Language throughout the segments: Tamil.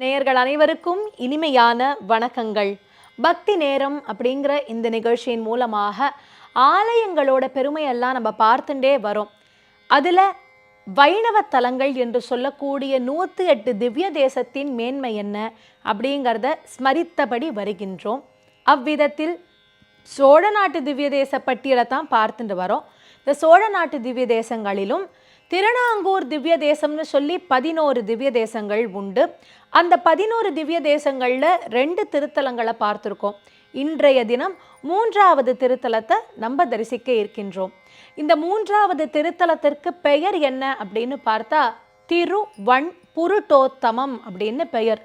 நேயர்கள் அனைவருக்கும் இனிமையான வணக்கங்கள். பக்தி நேரம் அப்படிங்கிற இந்த நிகழ்ச்சியின் மூலமாக ஆலயங்களோட பெருமையெல்லாம் நம்ம பார்த்துட்டே வரோம். அதில் வைணவ தலங்கள் என்று சொல்லக்கூடிய நூற்றி எட்டு திவ்ய தேசத்தின் மேன்மை என்ன அப்படிங்கிறத ஸ்மரித்தபடி வருகின்றோம். அவ்விதத்தில் சோழ நாட்டு திவ்ய தேச பட்டியலை தான் பார்த்துட்டு வரோம். இந்த சோழ நாட்டு திவ்ய தேசங்களிலும் திருநாங்கூர் திவ்ய தேசம்னு சொல்லி பதினோரு திவ்ய தேசங்கள் உண்டு. அந்த பதினோரு திவ்ய தேசங்களில் ரெண்டு திருத்தலங்களை பார்த்துருக்கோம். இன்றைய தினம் மூன்றாவது திருத்தலத்தை நம்ம தரிசிக்க இருக்கின்றோம். இந்த மூன்றாவது திருத்தலத்திற்கு பெயர் என்ன அப்படின்னு பார்த்தா திருவண் புருட்டோத்தமம் அப்படின்னு பெயர்.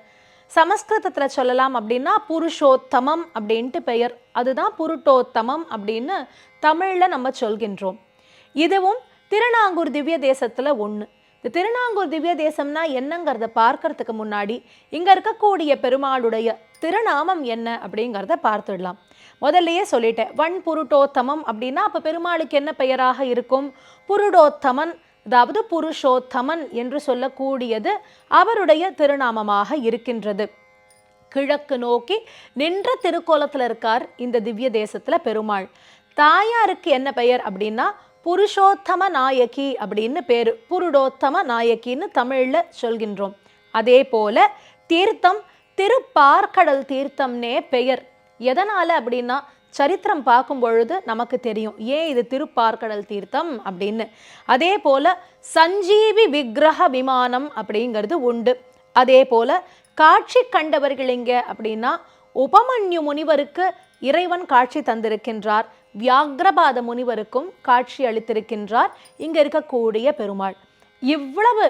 சமஸ்கிருதத்தில் சொல்லலாம் அப்படின்னா புருஷோத்தமம் அப்படின்ட்டு பெயர். அதுதான் புருட்டோத்தமம் அப்படின்னு தமிழில் நம்ம சொல்கின்றோம். இதுவும் திருநாங்கூர் திவ்ய தேசத்தில் ஒன்று இந்த திருநாங்கூர் திவ்ய தேசம்னா என்னங்கிறத பார்க்கறதுக்கு முன்னாடி இங்கே இருக்கக்கூடிய பெருமாளுடைய திருநாமம் என்ன அப்படிங்கிறத பார்த்துடலாம். முதல்லயே சொல்லிட்டேன் வன் புருட்டோத்தமம் அப்படின்னா அப்போ பெருமாளுக்கு என்ன பெயராக இருக்கும்? புருடோத்தமன் அதாவது புருஷோத்தமன் என்று சொல்லக்கூடியது அவருடைய திருநாமமாக இருக்கின்றது. கிழக்கு நோக்கி நின்ற திருக்கோலத்தில் இருக்கார் இந்த திவ்ய தேசத்தில் பெருமாள். தாயாருக்கு என்ன பெயர் அப்படின்னா புருஷோத்தம நாயகி அப்படின்னு பேரு. புருடோத்தம நாயகின்னு தமிழ்ல சொல்கின்றோம். அதே போல தீர்த்தம் திருப்பார்க்கடல் தீர்த்தம்னே பெயர். எதனால அப்படின்னா சரித்திரம் பார்க்கும் பொழுது நமக்கு தெரியும். ஏன் இது திருப்பார்க்கடல் தீர்த்தம் அப்படின்னு. அதே போல சஞ்சீவி விக்கிரக விமானம் அப்படிங்கிறது உண்டு. அதே போல காட்சி கண்டவர்கள் இங்கே அப்படின்னா உபமன்யு முனிவருக்கு இறைவன் காட்சி தந்திருக்கின்றார். வியாகிரபாத முனிவருக்கும் காட்சி அளித்திருக்கின்றார். இங்க இருக்கக்கூடிய பெருமாள். இவ்வளவு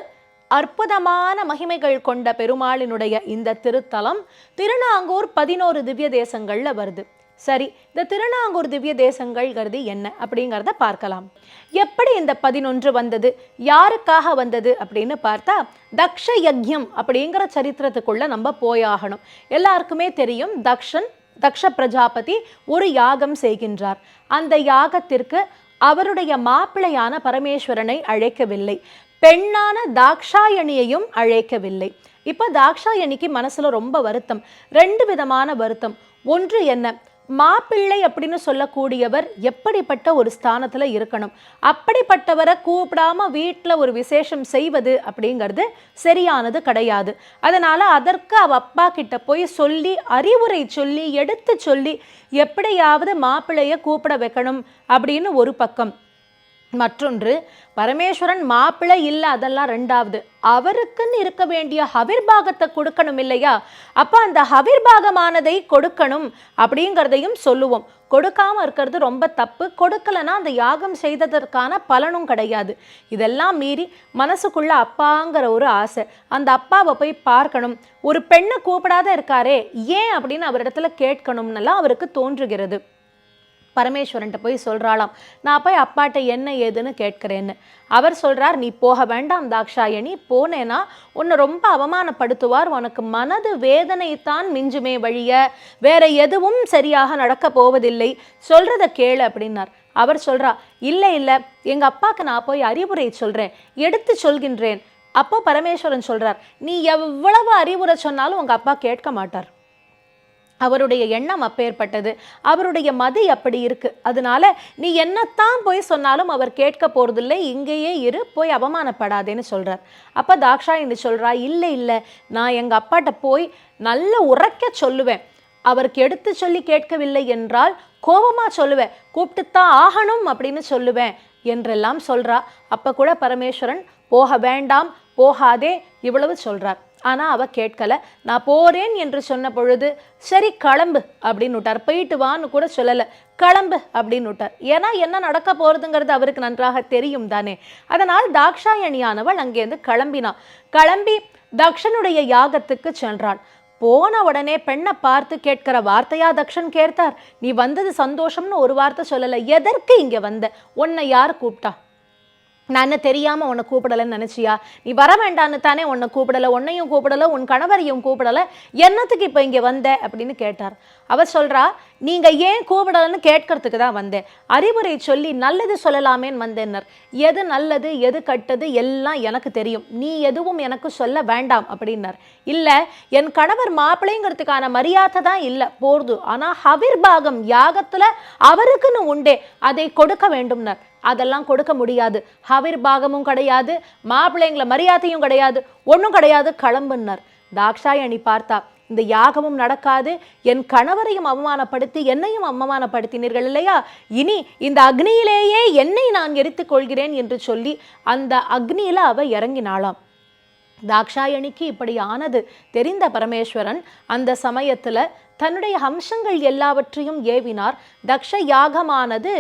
அற்புதமான மகிமைகள் கொண்ட பெருமாளினுடைய இந்த திருத்தலம் திருநாங்கூர் பதினோரு திவ்ய தேசங்கள்ல வருது. சரி இந்த திருநாங்கூர் திவ்ய தேசங்கள்ங்கிறது என்ன அப்படிங்கிறத பார்க்கலாம். எப்படி இந்த பதினொன்று வந்தது? யாருக்காக வந்தது அப்படின்னு பார்த்தா தக்ஷ யக்ஞம் அப்படிங்கிற சரித்திரத்துக்குள்ள நம்ம போயாகணும். எல்லாருக்குமே தெரியும் தக்ஷன் தக்ஷ பிரஜாபதி ஒரு யாகம் செய்கின்றார். அந்த யாகத்திற்கு அவருடைய மாப்பிள்ளையான பரமேஸ்வரனை அழைக்கவில்லை. பெண்ணான தாக்ஷாயணியையும் அழைக்கவில்லை. இப்போ தாக்ஷாயணிக்கு மனசுல ரொம்ப வருத்தம். ரெண்டு விதமான வருத்தம். ஒன்று என்ன? மாப்பிள்ளை அப்படின்னு சொல்லக்கூடியவர் எப்படிப்பட்ட ஒரு ஸ்தானத்தில் இருக்கணும்? அப்படிப்பட்டவரை கூப்பிடாம வீட்டில் ஒரு விசேஷம் செய்வது அப்படிங்கிறது சரியானது கிடையாது. அதனால் அதற்கு அவ அப்பா கிட்ட போய் சொல்லி அறிவுரை சொல்லி எடுத்து சொல்லி எப்படியாவது மாப்பிள்ளையை கூப்பிட வைக்கணும் அப்படின்னு ஒரு பக்கம். மற்றொன்று பரமேஸ்வரன் மாப்பிள்ளை இல்லை அதெல்லாம் ரெண்டாவது. அவருக்குன்னு இருக்க வேண்டிய ஹவிர்பாகத்தை கொடுக்கணும் இல்லையா? அப்போ அந்த ஹவிர்பாகமானதை கொடுக்கணும் அப்படிங்கிறதையும் சொல்லுவோம். கொடுக்காம இருக்கிறது ரொம்ப தப்பு. கொடுக்கலனா அந்த யாகம் செய்ததற்கான பலனும் கிடையாது. இதெல்லாம் மீறி மனசுக்குள்ள அப்பாங்கிற ஒரு ஆசை. அந்த அப்பாவை போய் பார்க்கணும். ஒரு பெண்ணை கூப்பிடாத இருக்காரே ஏன் அப்படின்னு அவரிடத்துல கேட்கணும்னெல்லாம் அவருக்கு தோன்றுகிறது. பரமேஸ்வரன்ட்ட போய் சொல்கிறாளாம் நான் போய் அப்பாட்ட என்ன ஏதுன்னு கேட்குறேன்னு. அவர் சொல்கிறார் நீ போக வேண்டாம் தாக்ஷாயணி போனேனா உன்னை ரொம்ப அவமானப்படுத்துவார் உனக்கு மனது வேதனை தான் மிஞ்சுமே வழிய வேற எதுவும் சரியாக நடக்க போவதில்லை சொல்கிறத கேளு அப்படின்னார். அவர் சொல்கிறா இல்லை இல்லை எங்கள் அப்பாவுக்கு நான் போய் அறிவுரை சொல்கிறேன் எடுத்து சொல்கின்றேன். அப்போ பரமேஸ்வரன் சொல்கிறார் நீ எவ்வளவு அறிவுரை சொன்னாலும் உங்கள் அப்பா கேட்க மாட்டார். அவருடைய எண்ணம் அப்பேற்பட்டது. அவருடைய மதி அப்படி இருக்கு. அதனால நீ என்னத்தான் போய் சொன்னாலும் அவர் கேட்க போறதில்லை. இங்கேயே இரு போய் அவமானப்படாதேன்னு சொல்றார். அப்ப தாக்ஷாயினி சொல்றா இல்லை இல்லை. நான் எங்க அப்பாட்ட போய் நல்ல உரைக்க சொல்லுவேன். அவருக்கு எடுத்து சொல்லி கேட்கவில்லை என்றால் கோபமாக சொல்லுவேன். கூப்பிட்டுத்தான் ஆகணும் அப்படின்னு சொல்லுவேன் என்றெல்லாம் சொல்றா. அப்போ கூட பரமேஸ்வரன் போக வேண்டாம் போகாதே இவ்வளவு சொல்றார். ஆனால் அவள் கேட்கல நான் போகிறேன் என்று சொன்ன பொழுது சரி கிளம்பு அப்படின்னு விட்டார். போயிட்டு வான்னு கூட சொல்லலை கிளம்பு அப்படின்னு விட்டார். ஏன்னா என்ன நடக்க போறதுங்கிறது அவருக்கு நன்றாக தெரியும் தானே. அதனால் தாக்ஷாயணியானவள் அங்கேருந்து கிளம்பினான் கிளம்பி தக்ஷனுடைய யாகத்துக்கு சென்றாள். போன உடனே பெண்ணை பார்த்து கேட்கிற வார்த்தையா தக்ஷன் கேட்டார். நீ வந்தது சந்தோஷம்னு ஒரு வார்த்தை சொல்லலை எதற்கு இங்கே வந்த? உன்னை யார் கூப்பிட்டா? நான் என்ன தெரியாமல் உன்னை கூப்பிடலைன்னு நினச்சியா? நீ வர வேண்டான்னு தானே உன்னை கூப்பிடலை உன்னையும் கூப்பிடலை உன் கணவரையும் கூப்பிடலை. என்னத்துக்கு இப்போ இங்கே வந்த? அப்படின்னு கேட்டார். அவர் சொல்றா நீங்கள் ஏன் கூப்பிடலன்னு கேட்கறதுக்கு தான் வந்தேன். அறிவுரை சொல்லி நல்லது சொல்லலாமேன்னு வந்தேன்னர். எது நல்லது எது கட்டது எல்லாம் எனக்கு தெரியும். நீ எதுவும் எனக்கு சொல்ல வேண்டாம் அப்படின்னார். இல்லை என் கணவர் மாப்பிள்ளைங்கிறதுக்கான மரியாதை தான் இல்லை போர்து. ஆனால் ஹவிர்பாகம் யாகத்தில் யாகத்துல அவருக்குன்னு உண்டே அதை கொடுக்க வேண்டும்னர். அதெல்லாம் கொடுக்க முடியாது. ஹவிர் பாகமும் கிடையாது மாப்பிள்ளைங்களை மரியாதையும் கிடையாது ஒன்றும் கிடையாது கிளம்புன்னார். தாக்ஷாயணி பார்த்தா இந்த யாகமும் நடக்காது என் கணவரையும் அவமானப்படுத்தி என்னையும் அவமானப்படுத்தினீர்கள் இல்லையா? இனி இந்த அக்னியிலேயே என்னை நான் எரித்துக் கொள்கிறேன் என்று சொல்லி அந்த அக்னியில அவ இறங்கினாளாம். தாக்ஷாயணிக்கு இப்படி ஆனது தெரிந்த பரமேஸ்வரன் அந்த சமயத்துல தன்னுடைய அம்சங்கள் எல்லாவற்றையும் ஏவினார். தக்ஷ யாகமானது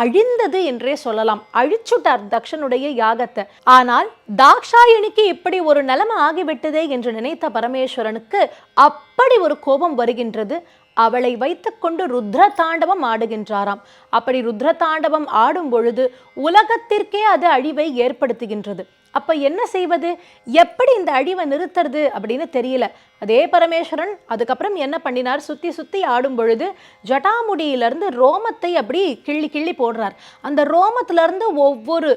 அழிந்தது என்றே சொல்லலாம். அழிச்சுட்டார் தக்ஷனுடைய யாகத்தை. ஆனால் தாக்ஷாயணிக்கு இப்படி ஒரு நிலைமை ஆகிவிட்டதே என்று நினைத்த பரமேஸ்வரனுக்கு அப்படி ஒரு கோபம் வருகின்றது. அவளை வைத்துக்கொண்டு ருத்ர தாண்டவம் ஆடுகின்றாராம். அப்படி ருத்ர தாண்டவம் ஆடும் பொழுது உலகத்திற்கே அது அழிவை ஏற்படுத்துகின்றது. அப்போ என்ன செய்வது? எப்படி இந்த அழிவை நிறுத்துறது அப்படின்னு தெரியல. அதே பரமேஸ்வரன் அதுக்கப்புறம் என்ன பண்ணினார்? சுற்றி சுற்றி ஆடும் பொழுது ஜட்டாமுடியிலேருந்து ரோமத்தை அப்படி கிள்ளி கிள்ளி போடுறார். அந்த ரோமத்திலேருந்து ஒவ்வொரு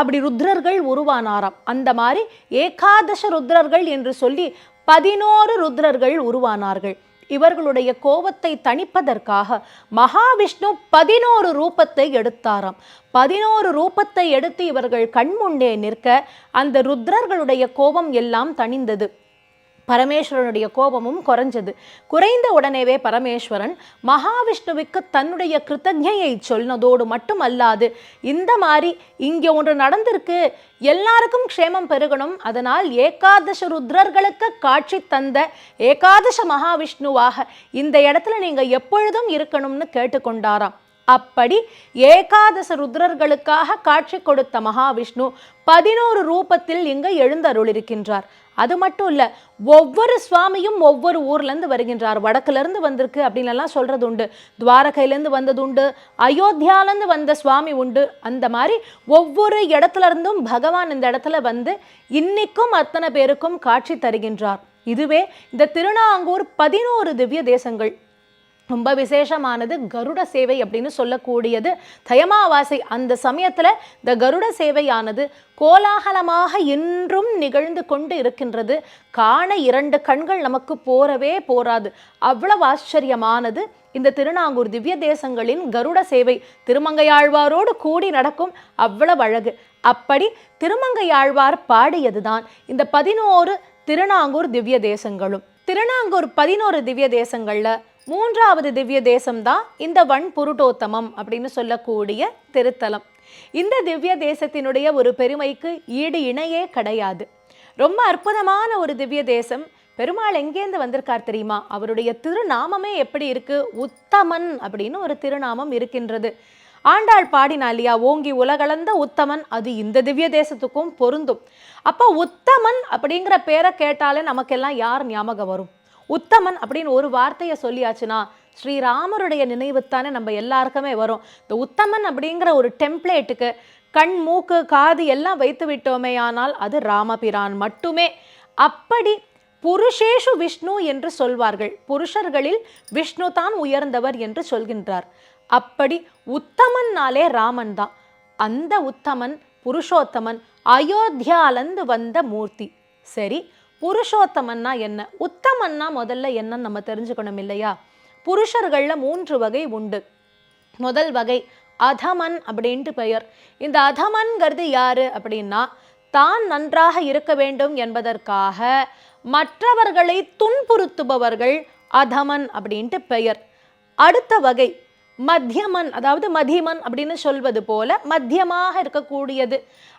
அப்படி ருத்ரர்கள் உருவானாராம். அந்த மாதிரி ஏகாதச ருத்ரர்கள் என்று சொல்லி பதினோரு ருத்ரர்கள் உருவானார்கள். இவர்களுடைய கோபத்தை தணிப்பதற்காக மகாவிஷ்ணு பதினோரு ரூபத்தை எடுத்தாராம். பதினோரு ரூபத்தை எடுத்து இவர்கள் கண்முன்னே நிற்க அந்த ருத்ரர்களுடைய கோபம் எல்லாம் தணிந்தது. பரமேஸ்வரனுடைய கோபமும் குறைஞ்சது. குறைந்த உடனேவே பரமேஸ்வரன் மகாவிஷ்ணுவுக்கு தன்னுடைய கிருத்தஜையை சொன்னதோடு மட்டுமல்லாது இந்த மாதிரி இங்கே ஒன்று நடந்திருக்கு. எல்லாருக்கும் க்ஷேமம் பெருகணும். அதனால் ஏகாதச ருத்ரர்களுக்கு காட்சி தந்த ஏகாதச மகாவிஷ்ணுவாக இந்த இடத்துல நீங்கள் எப்பொழுதும் இருக்கணும்னு கேட்டுக்கொண்டாராம். அப்படி ஏகாதச ருத்ரர்களுக்காக காட்சி கொடுத்த மகாவிஷ்ணு பதினோரு ரூபத்தில் இங்கு எழுந்தருளிருக்கின்றார். அது மட்டும் இல்லை ஒவ்வொரு சுவாமியும் ஒவ்வொரு ஊர்லேருந்து வருகின்றார். வடக்குலேருந்து வந்திருக்கு அப்படின்லாம் சொல்கிறது உண்டு துவாரகையிலேருந்து வந்தது உண்டு அயோத்தியாலேருந்து வந்த சுவாமி உண்டு. அந்த மாதிரி ஒவ்வொரு இடத்துல இருந்தும் பகவான் இந்த இடத்துல வந்து இன்னைக்கும் அத்தனை பேருக்கும் காட்சி தருகின்றார். இதுவே இந்த திருநாங்கூர் பதினோரு திவ்ய தேசங்கள். ரொம்ப விசேஷமானது கருட சேவை அப்படின்னு சொல்லக்கூடியது. தயமாவாசை அந்த சமயத்தில் இந்த கருட சேவையானது கோலாகலமாக இன்றும் நிகழ்ந்து கொண்டு இருக்கின்றது. காண இரண்டு கண்கள் நமக்கு போரவே போராது அவ்வளவு ஆச்சரியமானது. இந்த திருநாங்கூர் திவ்ய தேசங்களின் கருட சேவை திருமங்கையாழ்வாரோடு கூடி நடக்கும் அவ்வளவு அழகு. அப்படி திருமங்கையாழ்வார் பாடியதுதான் இந்த பதினோரு திருநாங்கூர் திவ்ய தேசங்களும். திருநாங்கூர் பதினோரு திவ்ய தேசங்களில் மூன்றாவது திவ்ய தேசம்தான் இந்த வன் புருட்டோத்தமம் அப்படின்னு சொல்லக்கூடிய திருத்தலம். இந்த திவ்ய தேசத்தினுடைய ஒரு பெருமைக்கு ஈடு இணையே கிடையாது. ரொம்ப அற்புதமான ஒரு திவ்ய தேசம். பெருமாள் எங்கேருந்து வந்திருக்கார் தெரியுமா? அவருடைய திருநாமமே எப்படி இருக்கு? உத்தமன் அப்படின்னு ஒரு திருநாமம் இருக்கின்றது. ஆண்டாள் பாடினா இல்லையா ஓங்கி உலகளந்த உத்தமன். அது இந்த திவ்ய தேசத்துக்கும் பொருந்தும். அப்போ உத்தமன் அப்படிங்கிற பேரை கேட்டாலே நமக்கெல்லாம் யார் ஞாபகம் வரும்? உத்தமன் அப்படின்னு ஒரு வார்த்தையை சொல்லியாச்சுன்னா ஸ்ரீராமருடைய நினைவுத்தானே நம்ம எல்லாருக்குமே வரும். இந்த உத்தமன் அப்படிங்கிற ஒரு டெம்ப்ளேட்டுக்கு கண் மூக்கு காது எல்லாம் வைத்து விட்டோமே ஆனால் அது ராமபிரான் மட்டுமே. அப்படி புருஷேஷு விஷ்ணு என்று சொல்வார்கள். புருஷர்களில் விஷ்ணு தான் உயர்ந்தவர் என்று சொல்கின்றார். அப்படி உத்தமன்னாலே ராமன் தான். அந்த உத்தமன் புருஷோத்தமன் அயோத்தியாலந்து வந்த மூர்த்தி. சரி புருஷோத்தமன்னா என்ன? உத்தமன்னா முதல்ல என்னன்னு நம்ம தெரிஞ்சுக்கணும் இல்லையா? புருஷர்களில் மூன்று வகை உண்டு. முதல் வகை அதமன் அப்படின்ட்டு பெயர். இந்த அதமன்கிறது யாரு அப்படின்னா தான் நன்றாக இருக்க வேண்டும் என்பதற்காக மற்றவர்களை துன்புறுத்துபவர்கள் அதமன் அப்படின்ட்டு பெயர். அடுத்த வகை மத்தியமன் அதாவது மதிமன் அப்படின்னு சொல்வது போல மத்தியமாக இருக்கக்கூடியது.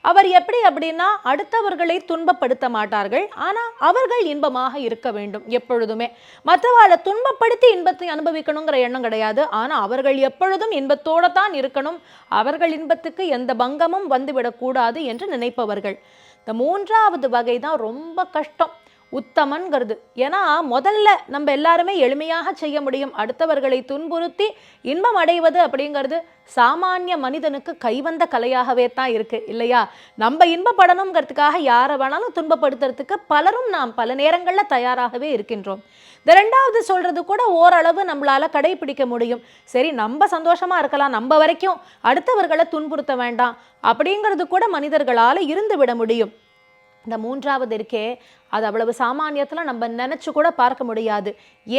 அவர் எப்படி அப்படின்னா அடுத்தவர்களை துன்பப்படுத்த மாட்டார்கள். ஆனால் அவர்கள் இன்பமாக இருக்க வேண்டும் எப்பொழுதுமே. மற்றவர்களை துன்பப்படுத்தி இன்பத்தை அனுபவிக்கணுங்கிற எண்ணம் கிடையாது. ஆனால் அவர்கள் எப்பொழுதும் இன்பத்தோடு தான் இருக்கணும். அவர்கள் இன்பத்துக்கு எந்த பங்கமும் வந்துவிடக்கூடாது என்று நினைப்பவர்கள். இந்த மூன்றாவது வகை தான் ரொம்ப கஷ்டம். உத்தமன்கிறது. ஏன்னா முதல்ல நம்ம எல்லாருமே எளிமையாக செய்ய முடியும். அடுத்தவர்களை துன்புறுத்தி இன்பம் அடைவது அப்படிங்கிறது சாமானிய மனிதனுக்கு கைவந்த கலையாகவே தான் இருக்கு இல்லையா? நம்ம இன்பப்படணுங்கிறதுக்காக யாரை வேணாலும் துன்பப்படுத்துறதுக்கு பலரும் நாம் பல நேரங்களில் தயாராகவே இருக்கின்றோம். இந்த ரெண்டாவது சொல்றது கூட ஓரளவு நம்மளால கடைபிடிக்க முடியும். சரி நம்ம சந்தோஷமா இருக்கலாம். நம்ம வரைக்கும் அடுத்தவர்களை துன்புறுத்த வேண்டாம். அப்படிங்கிறது கூட மனிதர்களால் இருந்து விட முடியும். இந்த மூன்றாவது இருக்கே அது அவ்வளவு சாமானியத்தில் நம்ம நினைச்சு கூட பார்க்க முடியாது.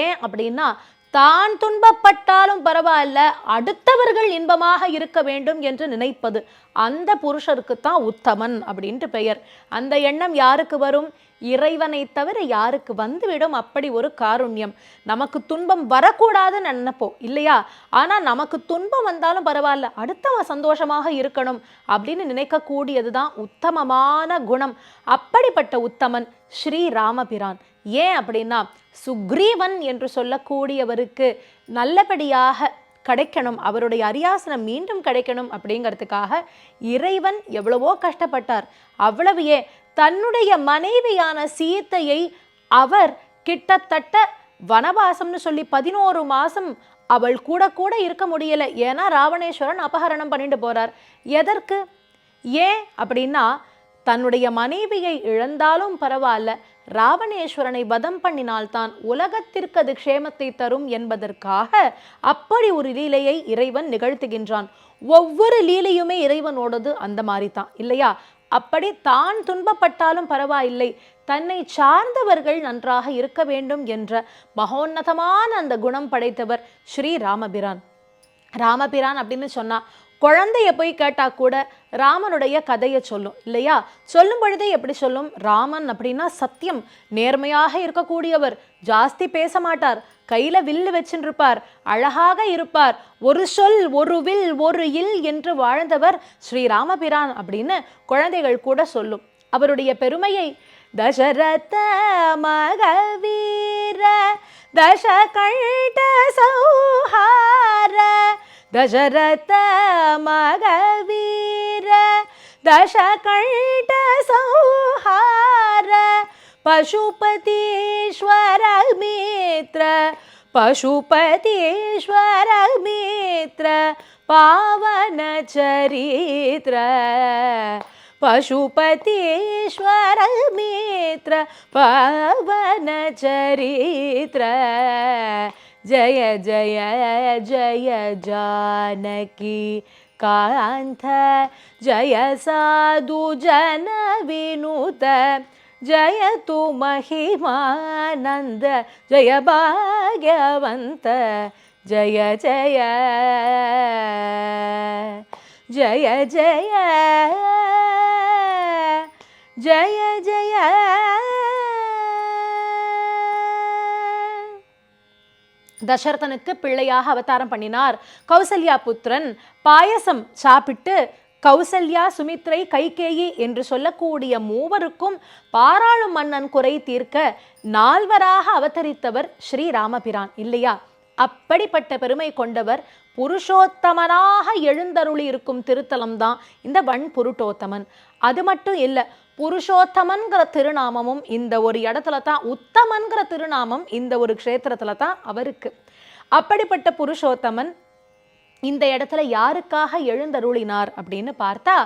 ஏன் அப்படின்னா தான் துன்பப்பட்டாலும் பரவாயில்ல அடுத்தவர்கள் இன்பமாக இருக்க வேண்டும் என்று நினைப்பது அந்த புருஷருக்கு தான் உத்தமன் அப்படின்ட்டு பெயர். அந்த எண்ணம் யாருக்கு வரும்? இறைவனை தவிர யாருக்கு வந்துவிடும்? அப்படி ஒரு காருண்யம். நமக்கு துன்பம் வரக்கூடாதுன்னு நினைப்போம் இல்லையா? ஆனா நமக்கு துன்பம் வந்தாலும் பரவாயில்ல அடுத்தவன் சந்தோஷமாக இருக்கணும் அப்படின்னு நினைக்கக்கூடியது தான் உத்தமமான குணம். அப்படிப்பட்ட உத்தமன் ஸ்ரீ ராமபிரான் ஏன் அப்படின்னா சுக்ரீவன் என்று சொல்லக்கூடியவருக்கு நல்லபடியாக கிடைக்கணும் அவருடைய அரியாசனம் மீண்டும் கிடைக்கணும் அப்படிங்கிறதுக்காக இறைவன் எவ்வளவோ கஷ்டப்பட்டார். அவ்வளவையே தன்னுடைய மனைவியான சீத்தையை அவர் கிட்டத்தட்ட வனவாசம்னு சொல்லி பதினோரு மாதம் அவள் கூட கூட இருக்க முடியல. ஏன்னா ராவணேஸ்வரன் அபகரணம் பண்ணிட்டு போறார். எதற்கு? ஏன் அப்படின்னா தன்னுடைய மனைவியை இழந்தாலும் பரவாயில்ல. ராவணேஸ்வரனை வதம் பண்ணினால்தான் உலகத்திற்கு அது க்ஷேமத்தை தரும் என்பதற்காக அப்படி ஒரு லீலையை இறைவன் நிகழ்த்துகின்றான். ஒவ்வொரு லீலையுமே இறைவனோடது அந்த மாதிரி தான் இல்லையா? அப்படி தான் துன்பப்பட்டாலும் பரவாயில்லை. தன்னை சார்ந்தவர்கள் நன்றாக இருக்க வேண்டும் என்ற மகோன்னதமான அந்த குணம் படைத்தவர் ஸ்ரீ ராமபிரான். ராமபிரான் அப்படின்னு சொன்னா குழந்தைய போய் கேட்டால் கூட ராமனுடைய கதையை சொல்லும் இல்லையா? சொல்லும் பொழுதே எப்படி சொல்லும்? ராமன் அப்படின்னா சத்தியம். நேர்மையாக இருக்கக்கூடியவர். ஜாஸ்தி பேச மாட்டார். கையில் வில்லு வச்சுருப்பார். அழகாக இருப்பார். ஒரு சொல் ஒரு வில் ஒரு இல் என்று வாழ்ந்தவர் ஸ்ரீராமபிரான் அப்படின்னு குழந்தைகள் கூட சொல்லும். அவருடைய பெருமையை தசரத மகவீர தசகண்ட சௌஹார दशरथ माघवीर दशकण्ठ संहार मित्र पशुपतीश्वर मित्र पावनचरित्र पशुपतीश्वर मित्र पावनचरित्र जय जय जय जानकी कान्त जय साधु जन विनुत, जय तु महिमानन्द जय भाग्यवन्त जय जय जय जय जय जय தசரதனுக்கு பிள்ளையாக அவதாரம் பண்ணினார். கௌசல்யா புத்திரன் பாயசம் சாப்பிட்டு கௌசல்யா சுமித்ரை கைகேயி என்று சொல்லக்கூடிய மூவருக்கும் பாராளும் மன்னன் குறை தீர்க்க நால்வராக அவதரித்தவர் ஸ்ரீ ராமபிரான் இல்லையா? அப்படிப்பட்ட பெருமை கொண்டவர் புருஷோத்தமனாக எழுந்தருளி இருக்கும் திருத்தலம் தான் இந்த வன் புருட்டோத்தமன் அது மட்டும் இல்லை புருஷோத்தமன்கிற திருநாமமும் இந்த ஒரு இடத்துல தான் உத்தமன்கிற திருநாமம் இந்த ஒரு க்ஷேத்திரத்துல தான் அவருக்கு. அப்படிப்பட்ட புருஷோத்தமன் இந்த இடத்துல யாருக்காக எழுந்தருளினார் அப்படின்னு பார்த்தா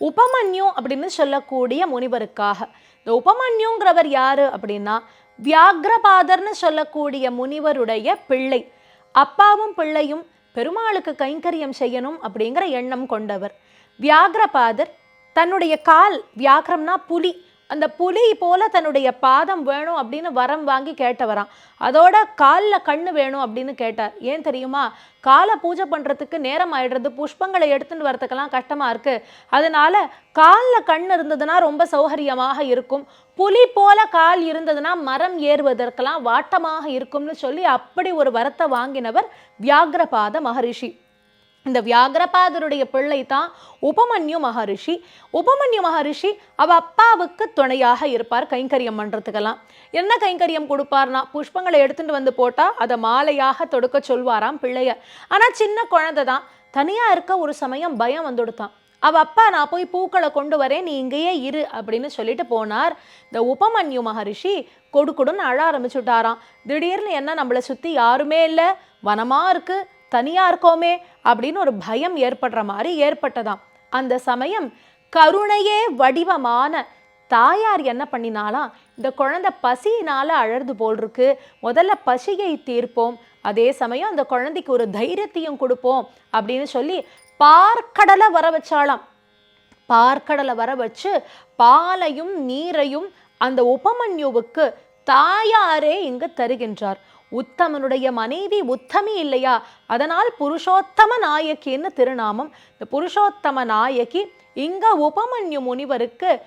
உபமன்யு அப்படின்னு சொல்லக்கூடிய முனிவருக்காக. இந்த உபமன்யுங்கிறவர் யாரு அப்படின்னா வியாகிரபாதர்னு சொல்லக்கூடிய முனிவருடைய பிள்ளை. அப்பாவும் பிள்ளையும் பெருமாளுக்கு கைங்கரியம் செய்யணும் அப்படிங்கிற எண்ணம் கொண்டவர். வியாகிரபாதர் தன்னுடைய கால் வியாக்ரம்னா புலி. அந்த புலி போல தன்னுடைய பாதம் வேணும் அப்படின்னு வரம் வாங்கி கேட்டவராம் அதோட காலில் கண்ணு வேணும் அப்படின்னு கேட்டார். ஏன் தெரியுமா? காலை பூஜை பண்ணுறதுக்கு நேரம் ஆயிடுறது புஷ்பங்களை எடுத்துகிட்டு வரதுக்கெல்லாம் கஷ்டமாக இருக்குது அதனால காலில் கண் இருந்ததுன்னா ரொம்ப சௌகரியமாக இருக்கும். புலி போல கால் இருந்ததுன்னா மரம் ஏறுவதற்கெல்லாம் வாட்டமாக இருக்கும்னு சொல்லி அப்படி ஒரு வரத்தை வாங்கினவர் வியாகிரபாத மகரிஷி. இந்த வியாகரபாதருடைய பிள்ளை தான் உபமன்யு மகரிஷி. உபமன்யு மகரிஷி அவ அப்பாவுக்கு துணையாக இருப்பார் கைங்கரியம் பண்ணுறதுக்கெல்லாம் என்ன கைங்கரியம் கொடுப்பார்னா புஷ்பங்களை எடுத்துட்டு வந்து போட்டால் அதை மாலையாக தொடுக்க சொல்வாராம் பிள்ளைய. ஆனால் சின்ன குழந்தை தான் தனியாக இருக்க ஒரு சமயம் பயம் வந்துடுத்தான் அவ அப்பா நான் போய் பூக்களை கொண்டு வரேன் நீ இங்கேயே இரு அப்படின்னு சொல்லிட்டு போனார். இந்த உபமன்யு மகரிஷி கொடுக்குடுன்னு அழ ஆரம்பிச்சுட்டாராம். திடீர்னு என்ன நம்மளை சுற்றி யாருமே இல்லை. வனமாக இருக்குது தனியாக இருக்கோமே. அப்படின்னு ஒரு பயம் ஏற்படுற மாதிரி ஏற்பட்டதாம். அந்த சமயம் கருணையே வடிவமான தாயார் என்ன பண்ணினாலாம் இந்த குழந்தை பசியினால அழறது போல் இருக்கு முதல்ல பசியை தீர்ப்போம். அதே சமயம் அந்த குழந்தைக்கு ஒரு தைரியத்தையும் கொடுப்போம் அப்படின்னு சொல்லி பார்க்கடலை வர வச்சாலாம் பார்க்கடலை வர வச்சு பாலையும் நீரையும் அந்த உபமன்யுவுக்கு தாயாரே இங்கு தருகின்றார். உத்தமனுடைய மனைவி உத்தமி இல்லையா? அதனால் புருஷோத்தம நாயகின்னு திருநாமம். இந்த புருஷோத்தம நாயகி இங்க உபமன்யு முனிவருக்கு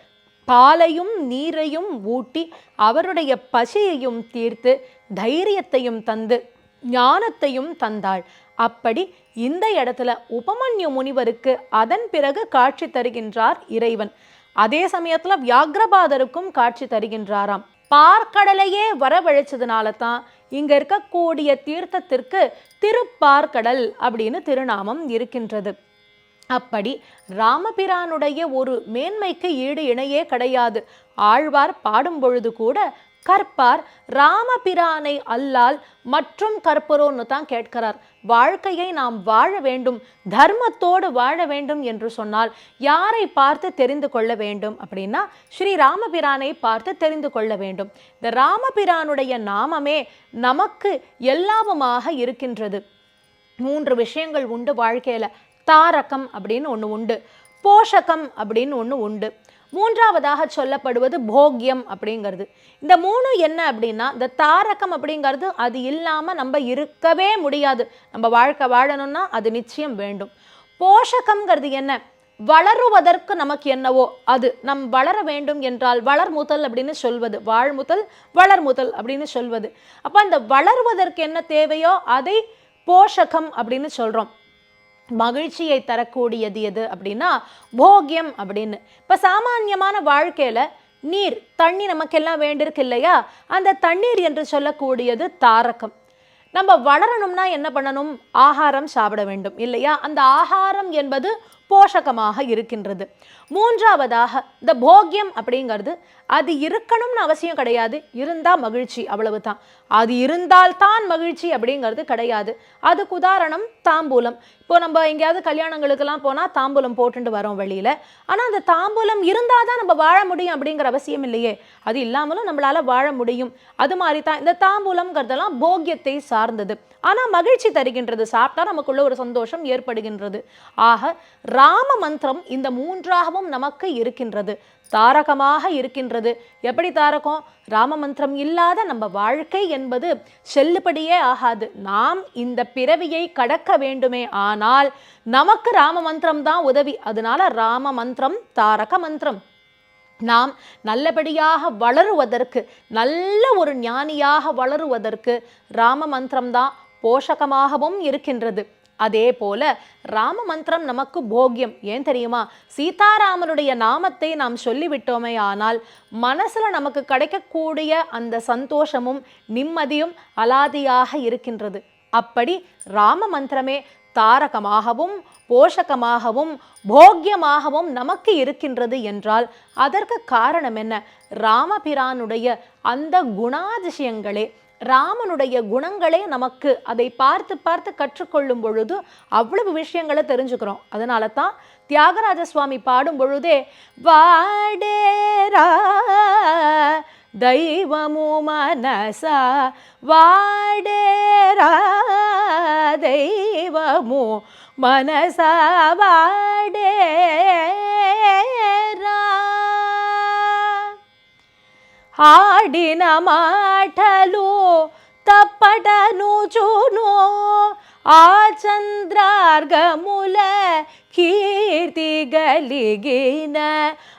பாலையும் நீரையும் ஊட்டி அவருடைய பசியையும் தீர்த்து தைரியத்தையும் தந்து ஞானத்தையும் தந்தாள். அப்படி இந்த இடத்துல உபமன்யு முனிவருக்கு அதன் பிறகு காட்சி தருகின்றார் இறைவன். அதே சமயத்துல வியாகிரபாதருக்கும் காட்சி தருகின்றாராம். பார்க்கடலையே வரவழைச்சதுனால தான் இங்க இருக்கக்கூடிய தீர்த்தத்திற்கு திருப்பார்கடல் அப்படின்னு திருநாமம் இருக்கின்றது. அப்படி ராமபிரானுடைய ஒரு மேன்மைக்கு ஈடு இணையே கிடையாது. ஆழ்வார் பாடும் பொழுது கூட கற்பார் ராமபிரானை அல்லால் மற்றும் கற்பரோன்னு தான் கேட்கிறார். வாழ்க்கையை நாம் வாழ வேண்டும் தர்மத்தோடு வாழ வேண்டும் என்று சொன்னால் யாரை பார்த்து தெரிந்து கொள்ள வேண்டும் அப்படின்னா ஸ்ரீ ராமபிரானை பார்த்து தெரிந்து கொள்ள வேண்டும். இந்த ராமபிரானுடைய நாமமே நமக்கு எல்லாமுமாக இருக்கின்றது. மூன்று விஷயங்கள் உண்டு வாழ்க்கையில். தாரகம் அப்படின்னு ஒன்று உண்டு போஷகம் அப்படின்னு ஒன்று உண்டு. மூன்றாவதாக சொல்லப்படுவது போக்யம் அப்படிங்கிறது. இந்த மூணு என்ன அப்படின்னா இந்த தாரகம் அப்படிங்கிறது அது இல்லாமல் நம்ம இருக்கவே முடியாது. நம்ம வாழ்க்கை வாழணும்னா அது நிச்சயம் வேண்டும். போஷகம்ங்கிறது என்ன? வளருவதற்கு நமக்கு என்னவோ அது. நம் வளர வேண்டும் என்றால் வளர்முதல் அப்படின்னு சொல்வது. வாழ்முதல் வளர்முதல் அப்படின்னு சொல்வது. அப்போ அந்த வளருவதற்கு என்ன தேவையோ அதை போஷகம் அப்படின்னு சொல்கிறோம் மகிழ்ச்சியை தரக்கூடியது எது அப்படின்னா போகியம் அப்படின்னு. இப்போ சாமானியமான வாழ்க்கையில் நீர் தண்ணி நமக்கெல்லாம் வேண்டியிருக்கு இல்லையா? அந்த தண்ணீர் என்று சொல்லக்கூடியது தாரகம். நம்ம வளரணும்னா என்ன பண்ணணும்? ஆகாரம் சாப்பிட வேண்டும் இல்லையா? அந்த ஆகாரம் என்பது போஷகமாக இருக்கின்றது. மூன்றாவதாக இந்த போக்கியம் அப்படிங்கிறது அது இருக்கணும்னு அவசியம் கிடையாது. இருந்தால் மகிழ்ச்சி அவ்வளவு தான் அது இருந்தால் தான் மகிழ்ச்சி அப்படிங்கிறது கிடையாது. அதுக்கு உதாரணம் தாம்பூலம். இப்போ நம்ம எங்கேயாவது கல்யாணங்களுக்கெல்லாம் போனால் தாம்பூலம் போட்டுட்டு வரோம் வெளியில். ஆனால் அந்த தாம்பூலம் இருந்தால் தான் நம்ம வாழ முடியும் அப்படிங்கிற அவசியம் இல்லையே. அது இல்லாமலும் நம்மளால் வாழ முடியும். அது மாதிரி தான் இந்த தாம்பூலம்ங்கிறதெல்லாம் போக்கியத்தை சார்ந்தது. ஆனால் மகிழ்ச்சி தருகின்றது. சாப்பிட்டா நமக்குள்ள ஒரு சந்தோஷம் ஏற்படுகின்றது. ஆக ராம மந்திரம் இந்த மூன்றாகவும் நமக்கு இருக்கின்றது. தாரகமாக இருக்கின்றது. எப்படி தாரகம்? ராம மந்திரம் இல்லாத நம்ம வாழ்க்கை என்பது செல்லுபடியே ஆகாது. நாம் இந்த பிறவியை கடக்க வேண்டுமே ஆனால் நமக்கு ராம மந்திரம் தான் உதவி. அதனால ராம மந்திரம் தாரக மந்திரம். நாம் நல்லபடியாக வளருவதற்கு நல்ல ஒரு ஞானியாக வளருவதற்கு ராம மந்திரம்தான் போஷகமாகவும் இருக்கின்றது. அதே போல ராம மந்திரம் நமக்கு போக்கியம். ஏன் தெரியுமா? சீதாராமனுடைய நாமத்தை நாம் சொல்லிவிட்டோமே ஆனால் மனசுல நமக்கு கிடைக்கக்கூடிய அந்த சந்தோஷமும் நிம்மதியும் அலாதியாக இருக்கின்றது. அப்படி ராம மந்திரமே தாரகமாகவும் போஷகமாகவும் போக்கியமாகவும் நமக்கு இருக்கின்றது என்றால் அதற்கு காரணம் என்ன? ராமபிரானுடைய அந்த குணாதிசயங்களே ராமனுடைய குணங்களே நமக்கு அதை பார்த்து பார்த்து கற்றுக்கொள்ளும் பொழுது அவ்வளவு விஷயங்களை தெரிஞ்சுக்கிறோம். அதனால தான் தியாகராஜ சுவாமி பாடும் பொழுதே வாடேரா தெய்வமு மனசா வாடேரா தெய்வமு மனசா வாடேரா. ఆడిన మాటలు తప్పటను చూను. ఆ చంద్రార్గముల కీర్తి గలిగిన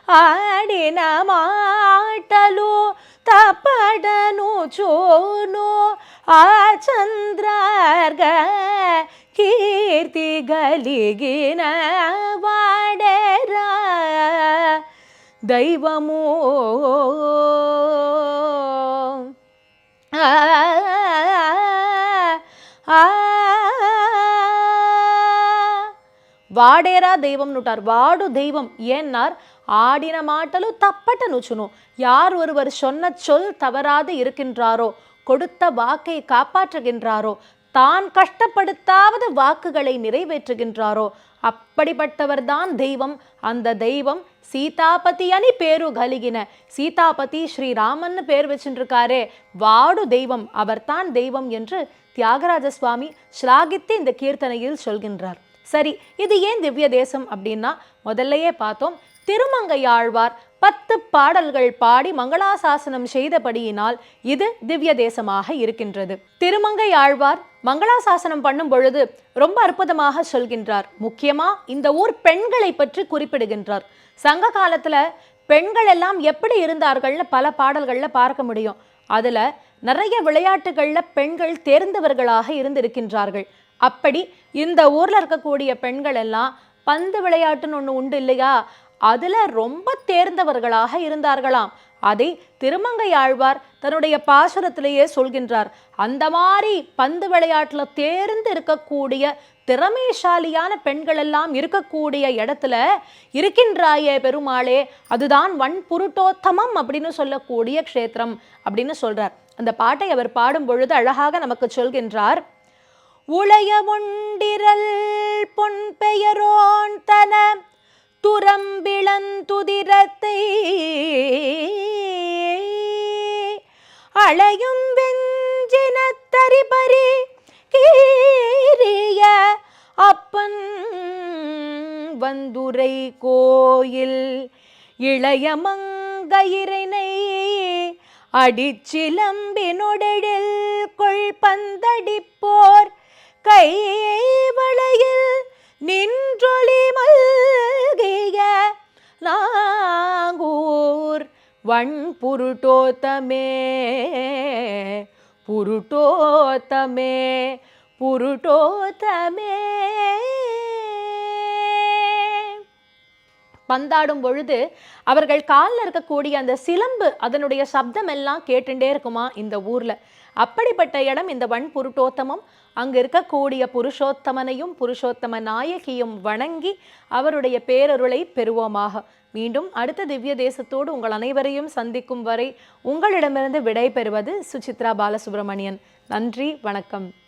ఆడిన మాటలు తప్పటను చూను. ఆ చంద్రార్గ కీర్తి గలిగిన వాడేరా? దైవము ఆ, ఆ, వాడేరా దైవం నుటారు వాడు దైవం ஏன்னார் ஆடின மாட்டலு தப்பட்ட நுச்சுனு யார் ஒருவர் சொன்ன சொல் தவறாது இருக்கின்றாரோ கொடுத்த வாக்கை காப்பாற்றுகின்றாரோ தான் கஷ்டப்படுத்தாவது வாக்குகளை நிறைவேற்றுகின்றாரோ அப்படிப்பட்டவர்தான் தெய்வம். அந்த தெய்வம் சீதாபதி அணி பேரு கலிகின. சீதாபதி ஸ்ரீராமன்னு பேர் வச்சுருக்காரே வாடு தெய்வம் அவர்தான் தெய்வம் என்று தியாகராஜ சுவாமி ஸ்லாகித்து இந்த கீர்த்தனையில் சொல்கின்றார். சரி இது ஏன் திவ்ய தேசம் அப்படின்னா முதல்லையே பார்த்தோம் திருமங்கையாழ்வார் பத்து பாடல்கள் பாடி மங்களாசாசனம் செய்தபடியினால் இது திவ்ய தேசமாக இருக்கின்றது. திருமங்கை ஆழ்வார் மங்களாசாசனம் பண்ணும் பொழுது ரொம்ப அற்புதமாக சொல்கின்றார். முக்கியமா இந்த ஊர் பெண்களை பற்றி குறிப்பிடுகின்றார். சங்க காலத்துல பெண்கள் எல்லாம் எப்படி இருந்தார்கள்னு பல பாடல்கள்ல பார்க்க முடியும். அதுல நிறைய விளையாட்டுகள்ல பெண்கள் தேர்ந்தவர்களாக இருந்திருக்கின்றார்கள். அப்படி இந்த ஊர்ல இருக்கக்கூடிய பெண்கள் எல்லாம் பந்து விளையாட்டுன்னு ஒன்று உண்டு இல்லையா? அதில் ரொம்ப தேர்ந்தவர்களாக இருந்தார்களாம். அதை திருமங்கை ஆழ்வார் தன்னுடைய பாசுரத்திலேயே சொல்கின்றார். அந்த மாதிரி பந்து விளையாட்டில் தேர்ந்து இருக்கக்கூடிய திறமைசாலியான பெண்கள் எல்லாம் இருக்கக்கூடிய இடத்துல இருக்கின்றாயே பெருமாளே அதுதான் வன் புருட்டோத்தமம் அப்படின்னு சொல்லக்கூடிய க்ஷேத்திரம் அப்படின்னு சொல்றார். அந்த பாட்டை அவர் பாடும் பொழுது அழகாக நமக்கு சொல்கின்றார். உளைய உண்டிரல் பொன் பெயரோன் தன துரம்பிளந்துதிரத்தை அளையும் வெஞ்சினத்தரிபரி கீரிய அப்பன் வந்துரை கோயில் இளைய மங்கையினை அடிச்சிலம்பினொடெழில் கொள் பந்தடிப்போர் கைவளையில் நின்றொளி வண் புருட்டோத்தமே புருட்டோத்தமே. புருட்டோத்தமே பந்தாடும் பொழுது அவர்கள் காலில் இருக்கக்கூடிய அந்த சிலம்பு அதனுடைய சப்தம் எல்லாம் கேட்டுட்டே இருக்குமா இந்த ஊரில்? அப்படிப்பட்ட இடம் இந்த வன்புருட்டோத்தமம்? அங்கு இருக்கக்கூடிய புருஷோத்தமனையும் புருஷோத்தம நாயகியும் வணங்கி அவருடைய பேரருளை பெறுவோமாக. மீண்டும் அடுத்த திவ்ய தேசத்தோடு உங்கள் அனைவரையும் சந்திக்கும் வரை உங்களிடமிருந்து விடை பெறுவது சுசித்ரா பாலசுப்ரமணியன். நன்றி வணக்கம்.